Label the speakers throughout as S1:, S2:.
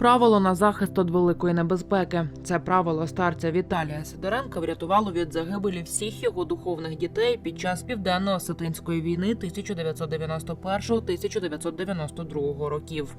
S1: Правило на захист від великої небезпеки. Це правило старця Віталія Сидоренка врятувало від загибелі всіх його духовних дітей під час південно-осетинської війни 1991-1992 років.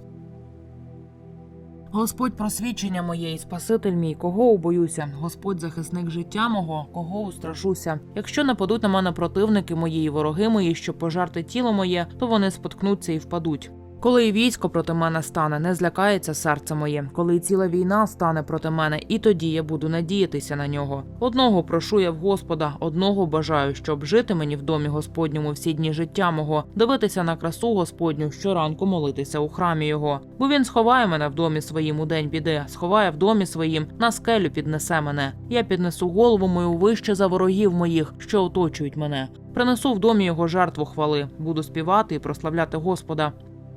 S1: Господь просвідчення моє і Спаситель мій, кого убоюся? Господь захисник життя мого, кого устрашуся. Якщо нападуть на мене противники мої і вороги мої, щоб пожарти тіло моє, то вони споткнуться і впадуть. Коли і військо проти мене стане, не злякається серце моє. Коли і ціла війна стане проти мене, і тоді я буду надіятися на нього. Одного прошу я в Господа, одного бажаю, щоб жити мені в домі Господньому всі дні життя мого, дивитися на красу Господню, щоранку молитися у храмі його. Бо він сховає мене в домі своїм у день біди, сховає в домі своїм, на скелю піднесе мене. Я піднесу голову мою вище за ворогів моїх, що оточують мене. Принесу в домі його жертву хвали, буду співати і прославляти Господа.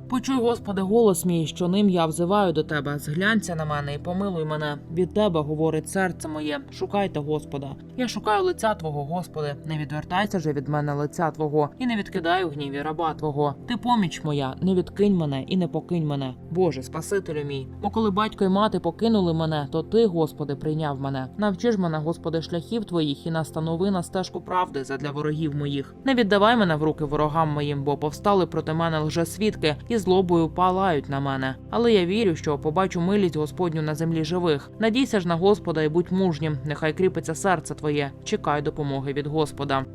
S1: Почуй, Господи, голос мій, що ним я взиваю до тебе. Зглянься на мене і помилуй мене. Від тебе говорить серце моє. Шукайте Господа. Я шукаю лиця Твого, Господи. Не відвертайся же від мене лиця Твого, і не відкидай у гніві раба Твого. Ти поміч моя, не відкинь мене і не покинь мене. Боже, Спасителю мій. Бо коли батько й мати покинули мене, то ти, Господи, прийняв мене. Навчи ж мене, Господи, шляхів твоїх і настанови на стежку правди задля ворогів моїх. Не віддавай мене в руки ворогам моїм, бо повстали проти мене лжесвідки і злобою палають на мене. Але я вірю, що побачу милість Господню на землі живих. Надійся ж на Господа і будь мужнім. Нехай кріпиться серце твоє. Чекай допомоги від Господа.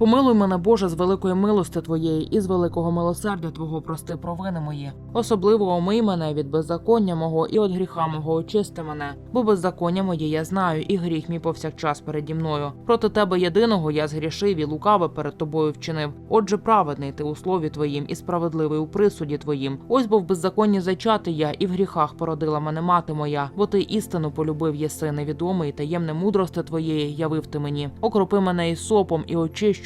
S1: Помилуй мене, Боже, з великої милости Твоєї і з великого милосердя Твого прости провини мої. Особливо омий мене від беззаконня мого і від гріха мого очисти мене, бо беззаконня моє я знаю, і гріх мій повсякчас переді мною. Проти тебе єдиного я згрішив і лукаве перед тобою вчинив. Отже, праведний ти у слові твоїм і справедливий у присуді твоїм. Ось бо в беззаконні зачати я, і в гріхах породила мене мати моя, бо ти істину полюбив єси невідомий, таємне мудрости твоєї явив ти мені. Окропи мене із сопом і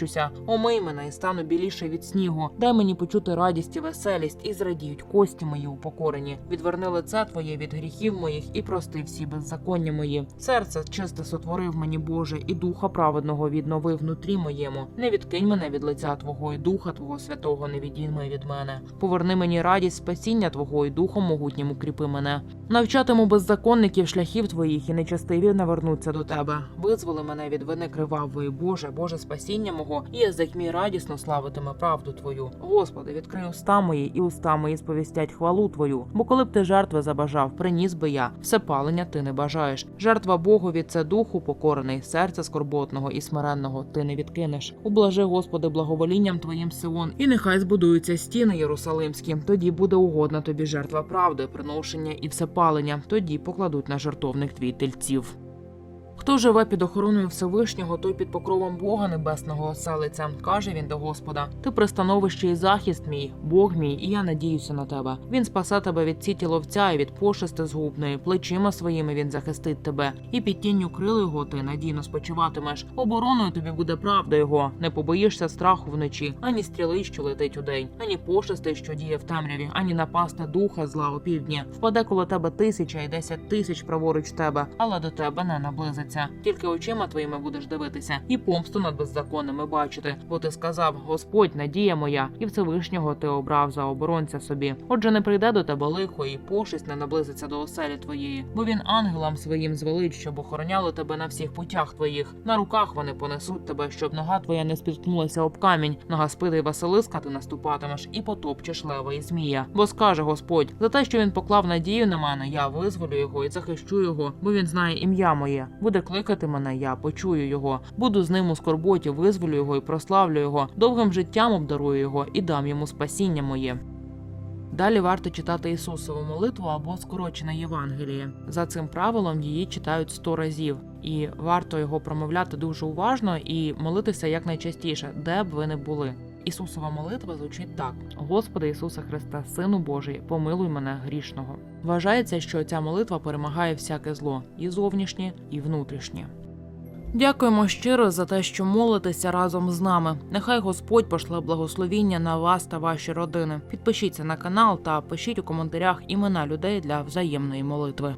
S1: очищуся. Омий мене і стану біліше від снігу. Дай мені почути радість і веселість, і зрадіють кості мої упокорені. Відверни лице твоє від гріхів моїх і прости всі беззаконня мої. Серце чисте сотворив мені, Боже, і духа праведного відновив внутрі моєму. Не відкинь мене від лиця Твого, і духа Твого святого не відійми від мене. Поверни мені радість спасіння Твого, і духом могутнім укріпи мене. Навчатиму беззаконників шляхів твоїх, і нечестиві навернуться до тебе. Визволи мене від вини кривавої, Боже, Боже, спасіння мого, і язик мій радісно славитиме правду Твою. Господи, відкрий уста мої, і уста мої сповістять хвалу Твою. Бо коли б ти жертви забажав, приніс би я. Все палення ти не бажаєш. Жертва Богові це духу покорений, серця скорботного і смиренного ти не відкинеш. Ублажи, Господи, благоволінням Твоїм Сион, і нехай збудуються стіни Єрусалимські. Тоді буде угодна тобі жертва правди, приношення і всепалення. Тоді покладуть на жертовник твій тельців. Хто живе під охороною Всевишнього, той під покровом Бога Небесного оселиться, каже він до Господа: Ти пристановище і захист мій, Бог мій, і я надіюся на тебе. Він спасе тебе від ціті ловця і від пошести згубної, плечима своїми він захистить тебе, і під тінню крил його ти надійно спочиватимеш. Обороною тобі буде правда його. Не побоїшся страху вночі, ані стріли, що летить удень, ані пошести, що діє в темряві, ані напасти духа зла опівдні. Впаде коло тебе тисяча і десять тисяч праворуч тебе, але до тебе не наблизиться. Тільки очима твоїми будеш дивитися, і помсту над беззаконними бачити. Бо ти сказав: Господь, надія моя, і Всевишнього ти обрав за оборонця собі. Отже, не прийде до тебе лихо, і пошесть не наблизиться до оселі твоєї, бо він ангелам своїм звелить, щоб охороняли тебе на всіх путях твоїх. На руках вони понесуть тебе, щоб нога твоя не спіткнулася об камінь. Нога спида й Василиска ти наступатимеш і потопчеш лева і змія. Бо скаже Господь, за те, що він поклав надію на мене, я визволю його і захищу його, бо він знає ім'я моє. Буде кликати мене, я почую його. Буду з ним у скорботі, визволю його і прославлю його. Довгим життям обдарую його і дам йому спасіння моє. Далі варто читати Ісусову молитву або скорочене Євангеліє. За цим правилом її читають сто разів, і варто його промовляти дуже уважно і молитися якнайчастіше, де б ви не були. Ісусова молитва звучить так: Господи Ісусе Христа, Сину Божий, помилуй мене грішного. Вважається, що ця молитва перемагає всяке зло, і зовнішнє, і внутрішнє. Дякуємо щиро за те, що молитеся разом з нами. Нехай Господь пошле благословіння на вас та ваші родини. Підпишіться на канал та пишіть у коментарях імена людей для взаємної молитви.